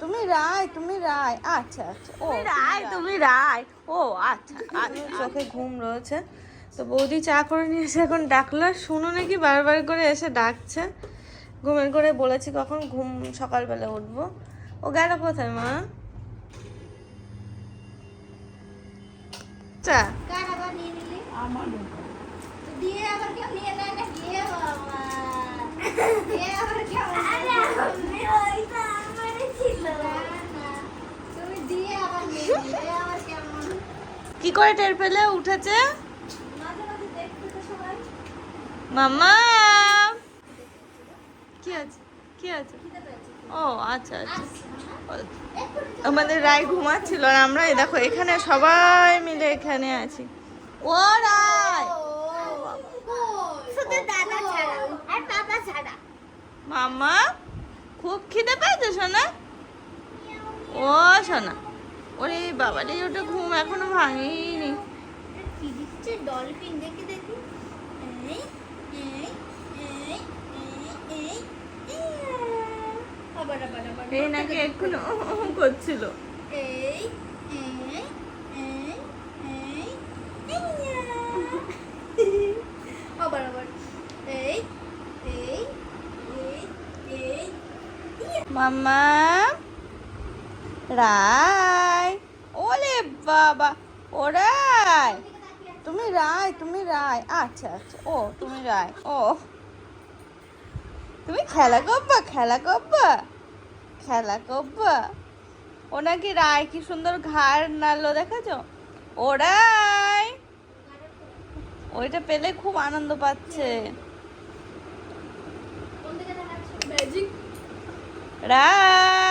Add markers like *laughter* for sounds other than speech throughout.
তুমি রায় তুমি রায়। আচ্ছা আচ্ছা। ও রায় তুমি রায়। ও আচ্ছা *laughs* আচ্ছা চোখে ঘুম রয়েছে। তো বৌদি চা করে নিয়ে এসে এখন ডাকলো। শুনো নাকি বারবার করে এসে ডাকছে। ঘুমের করে বলেছি কখন ঘুম সকালবেলা উঠবো। ও গেল কোথায় মা? চা। কার আবার নিয়ে নিলি? তো দিয়ে আবার কেউ নিয়ে নেয় না দিয়ে বাবা দিয়ে আবার কেউ আরে আমি ওইটা আমারই ছিল না তুমি দিয়ে আবার নিয়ে নিলে আবার কেমন কি করে টের পেলে? উঠেছে? মামা কি আছে? কি আছে? ও আচ্ছা আচ্ছা। আমাদের রায় ঘুমাচ্ছিল আর আমরা এই দেখো এখানে সবাই মিলে এখানে আছি। ও রায়! মামা খুব খিদে পেয়েছে সোনা? ও সোনা। ওরে বাবারে ওটা ঘুম এখনও ভাঙেনি ডলফিন দেখি দেখি এই নাকি এক্ষুনি করছিল এই এই এই এই এই রা ওলে বাবা ও রায়। তুমি রায় তুমি রায়। আচ্ছা আচ্ছা ও তুমি রায় ও। তুমি খেলা করবা খেলা করবা খেলা করবা ও নাকি রায় কি সুন্দর ঘাড় নাড়লো দেখেছ? ও রায়। ওইটা পেলে খুব আনন্দ পাচ্ছে। রায়।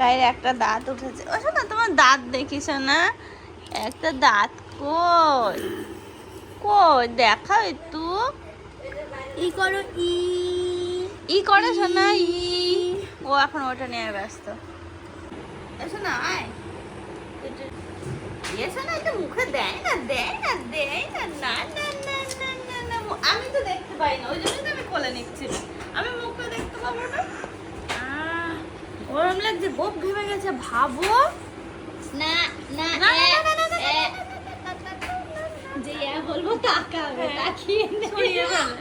রায়ের একটা দাঁত উঠেছে। ও শোনা তোমার দাঁত দেখিস না একটা দাঁত কই? কই? দেখাও একটু। ই করো ই। ই করে শোনা ই। ও এখন ওটা নিয়ে ব্যস্ত। এসো না আয়। এসো এটা মুখে দেয় না দেয় না দেয় না না না না না না না আমি তো দেখতে পাই না ওই জন্যই তো আমি কোলে নিচ্ছি আমি মুখে দেখতে পাবো না? গরম লাগছে গোপ ঘেমে গেছে ভাবো না না না, না, না, না, না, এ। যে বলব তাকাবে তাকিয়ে ছড়িয়ে ফেলে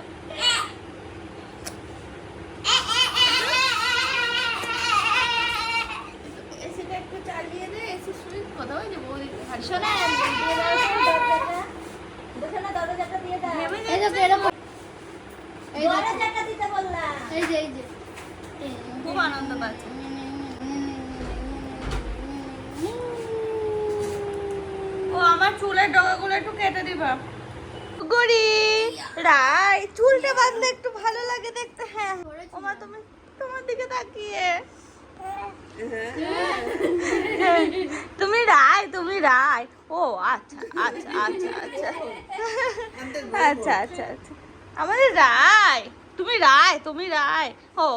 এসিটা একটু চালিয়ে আমার চুলের ডগাগুলো একটু কেটে দিবা। গড়ি রাই চুলটা বাঁধলে একটু ভালো লাগে দেখতে। হ্যাঁ ওমা তুমি তোমার দিকে তাকিয়ে। তুমি রায় তুমি রায়। ও আচ্ছা আচ্ছা আচ্ছা আচ্ছা। আচ্ছা আচ্ছা আচ্ছা। আমাদের রায় তুমি রায় তুমি রায়। ও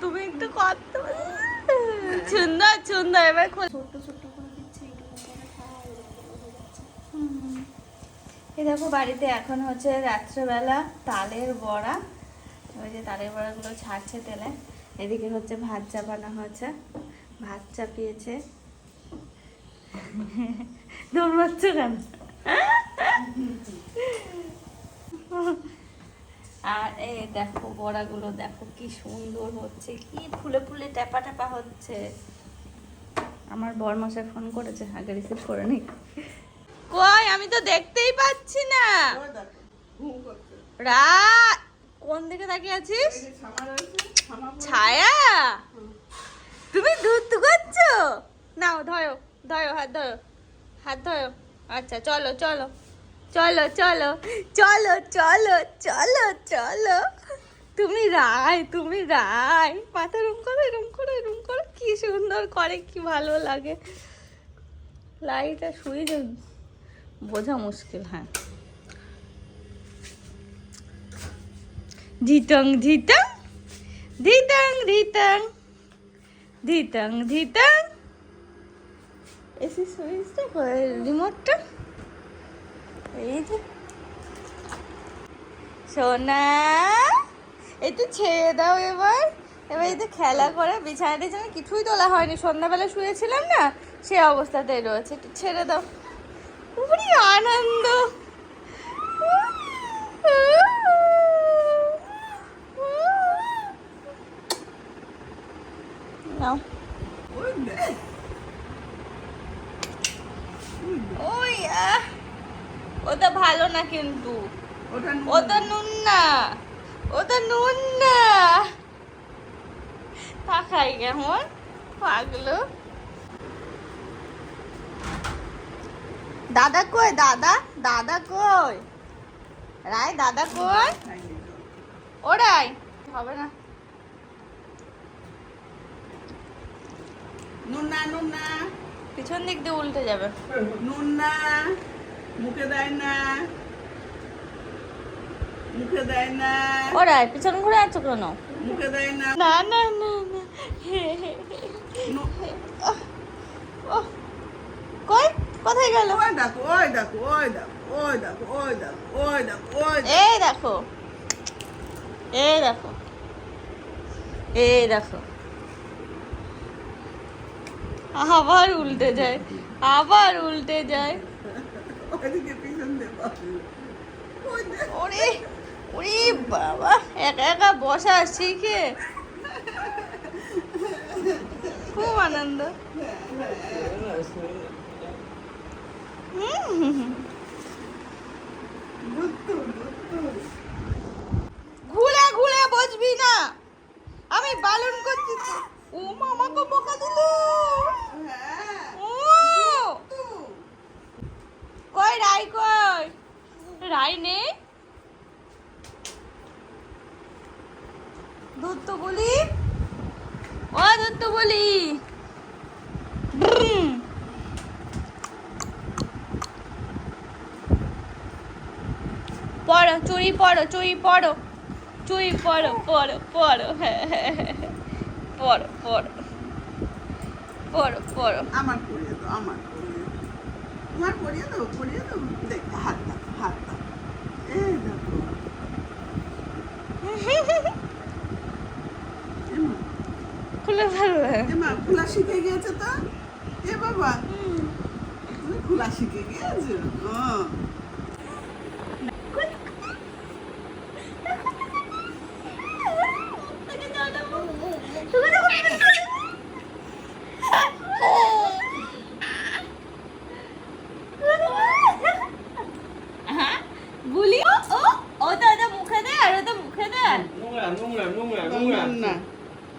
তুমি একটু কত সুন্দর সুন্দর। এবার খোল। এই দেখো বাড়িতে এখন হচ্ছে রাত্রেবেলা তালের বড়া। ওই যে তালের বড়াগুলো ছাড়ছে তেলে। এদিকে হচ্ছে ভাত চাপানো হচ্ছে। ভাত চাপিয়েছে। দৌড়াচ্ছ কেন? আর এই দেখো বড়াগুলো দেখো কি সুন্দর হচ্ছে, কি ফুলে ফুলে টেপা টেপা হচ্ছে। আমার বরমাসে ফোন করেছে, আগে রিসিভ করে নি কই, আমি তো দেখতেই পাচ্ছি না। রাত কোন দিকে তাকিয়ে আছিস? ছায়া? তুমি দুধ করছ? নাও, ধরো ধরো, হাত ধরো হাত ধরো। আচ্ছা চলো চলো চলো চলো চলো চলো চলো চলো। তুমি রায় তুমি রায়। মাথা রুম করো এরম করো এরম করো। কি সুন্দর করে, কি ভালো লাগে। লাইট আর সুইচ বোঝা মুশকিল হ্যাঁ। ধিতং ধিতং ধিতং ধিতং ধিতং ধিতং। এসি সুইচটা রিমোটটা। এই যে। সোনা একটু ছেড়ে দাও এবার। এবার একটু খেলা করে বিছানাটা যেন কিছুই তোলা হয়নি। সন্ধ্যাবেলা শুয়েছিলাম না, সে অবস্থাতেই রয়েছে। একটু ছেড়ে দাও। পুরি আনন্দ ওটা ভালো না কিন্তু। ওটা নুন না ওটা নুন না তাকাই কেমন পাগলো দাদা কই? দাদা? দাদা কই? রায় দাদা কই। ওরাই হবে না। নুন না নুন। না পিছন দিক দিয়ে উল্টে যাবে। নুন না মুখে দেয় না। মুখে দেয় না। ওরাই পিছন ঘুরে আছো কেন? মুখে দেয় না। না না না। নু- কই? কোথায় গেল? ওই দেখো ওই দেখো ওই দেখো ওই দেখো ওই দেখো ওই দেখো ওই। এই দেখো। এই দেখো। এই দেখো। আবার উল্টে যায় আবার উল্টে যায়। ওরে ওরে বাবা একা একা বসা শিখে খুব আনন্দ হুম দুত্তু, দুত্তু। ঘুরে ঘুরে বসবি না আমি বালন করছি তো। ও মামাকে বকা দিল হ্যাঁ, ও দুত্তু। কই রাই কই? রাই নেই? দুধ বলি। ও, দুধ বলি। পড়ো, চুরি পড়ো চুরি পড়ো। চুরি পড়ো পড়ো পড়ো হ্যাঁ হ্যাঁ হ্যাঁ। পড়ো পড়ো পড়ো পড়ো। আমার করিয়ে দাও, আমার। তোমার করিয়ে দাও করিয়ে দাও। দেখ হাত দেখো হাত দেখো এই দেখো। খুলে এমা খোলা শিখে গিয়েছে তো? এ বাবা তুমি খোলা শিখে গিয়েছো বুলি ও ও ও তো এটা মুখে দে আর ওটা মুখে দে নোংরা নোংরা নোংরা নুন নোংরা না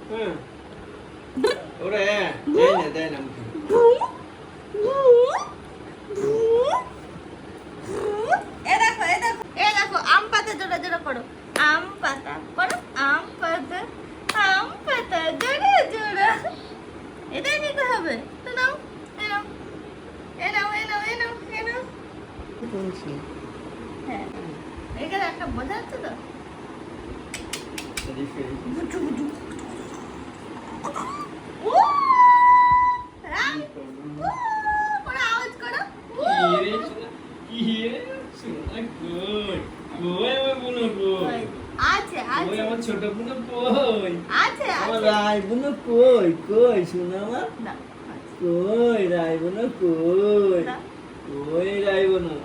হ্যাঁ ওরে দেয় না না আম পাতা জোড়া জোড়া করো আম পাতা করো আম পাতা আম পাতা জোড়া জোড়া এটাই নিতে হবে তো নাও এ নাও এ নাও এ নাও এ নাও এ নাও হ্যাঁ এখানে একটা বোঝা যাচ্ছে তো বুঝু বুঝু ও রাম ও করে আওয়াজ করো ও কি রে শোনা কি রে শোনা কই কই আমার বুনো কই আছে কই আছে আমার ছোট বুনু কই? আছে আমার রাই বুনু কই? কই শোনা আমার কই রাই বুনু কই? কই রাই বুনো?